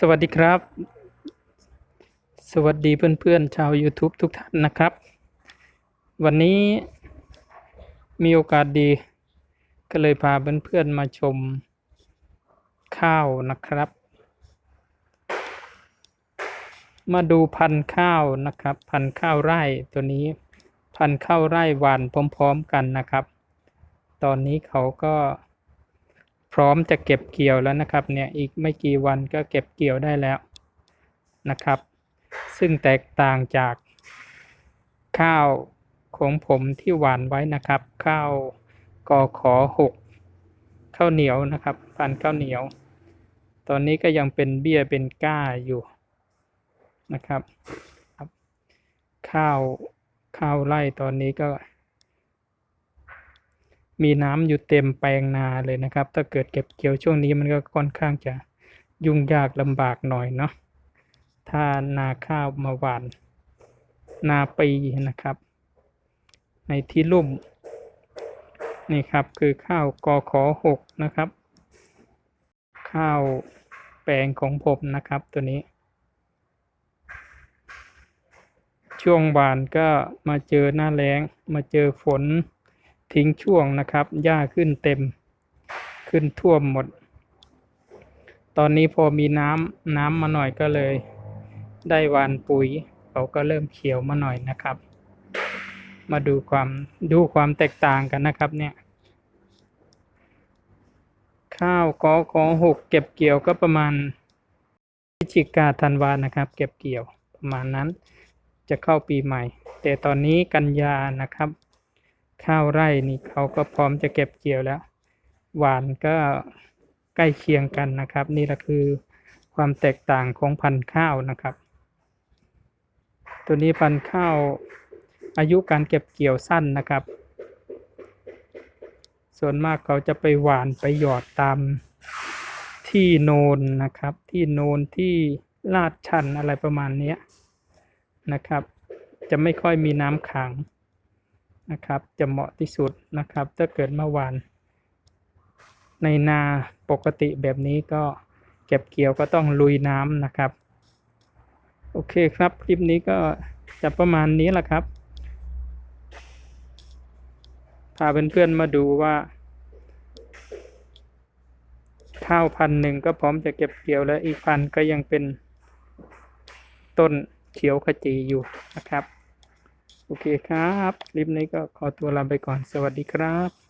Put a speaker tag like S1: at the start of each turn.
S1: สวัสดีครับ สวัสดีเพื่อนๆชาว YouTube ทุกท่านนะครับ วันนี้มีโอกาสดี ก็เลยพาเพื่อนๆมาชมข้าวนะครับ มาดูพันธุ์ข้าวนะครับ พันธุ์ข้าวไร่ตัวนี้ พันธุ์ข้าวไร่หวานพร้อม ๆ กันนะครับ ตอนนี้เขาก็ พร้อมจะเก็บเกี่ยวแล้วนะครับเนี่ยอีกไม่กี่วันก็เก็บเกี่ยวได้แล้วนะครับ ซึ่งแตกต่างจากข้าวของผมที่หวานไว้นะครับ ข้าวกอขอหกข้าวเหนียวนะครับพันข้าวเหนียว ตอนนี้ก็ยังเป็นเบี้ยเป็นก้าอยู่นะครับ ข้าวข้าวไร่ตอนนี้ก็ มีน้ำอยู่เต็มแปลงนาเลยนะครับ ถ้าเกิดเก็บเกี่ยวช่วงนี้มันก็ค่อนข้างจะยุ่งยากลำบากหน่อยเนาะถ้านาข้าวมาหวาน นาปีนะครับ ในที่ลุ่ม นี่ครับคือข้าวกอขอหกนะครับ ข้าวแปลงของผมนะครับตัวนี้ ช่วงหวานก็มาเจอหน้าแล้งมาเจอฝน ทิ้งช่วงนะครับหญ้าขึ้นเต็มขึ้นท่วมหมด ตอนนี้พอมีน้ำน้ำมาหน่อยก็เลย ได้วานปุ๋ยเขาก็เริ่มเขียวมาหน่อยนะครับ มาดูความดูความแตกต่างกันนะครับเนี่ย ข้าวกอกอหกเก็บเกี่ยวก็ประมาณพฤศจิกาธันวานะครับ เก็บเกี่ยวประมาณนั้นจะเข้าปีใหม่ แต่ตอนนี้กันยานะครับ ข้าวไร่นี่เขาก็พร้อมจะเก็บเกี่ยวแล้ว หวานก็ใกล้เคียงกันนะครับ นี่แหละคือความแตกต่างของพันธุ์ข้าวนะครับ ตัวนี้พันธุ์ข้าวอายุการเก็บเกี่ยวสั้นนะครับ ส่วนมากเขาจะไปหวานไปหยอดตามที่โนนนะครับ ที่โนนที่ลาดชันอะไรประมาณนี้นะครับ จะไม่ค่อยมีน้ำขัง นะครับ จะเหมาะที่สุดนะครับ ถ้าเกิดเมื่อวาน ในนาปกติแบบนี้ก็เก็บเกี่ยวก็ต้องลุยน้ำนะครับ โอเคครับ คลิปนี้ก็จะประมาณนี้แหละครับ พาเพื่อนๆมาดูว่า ข้าวพันหนึ่งก็พร้อมจะเก็บเกี่ยวแล้วอีกพันก็ยังเป็นต้นเขียวขจีอยู่นะครับ โอเคครับ คลิปนี้ก็ขอตัวลาไปก่อน สวัสดีครับ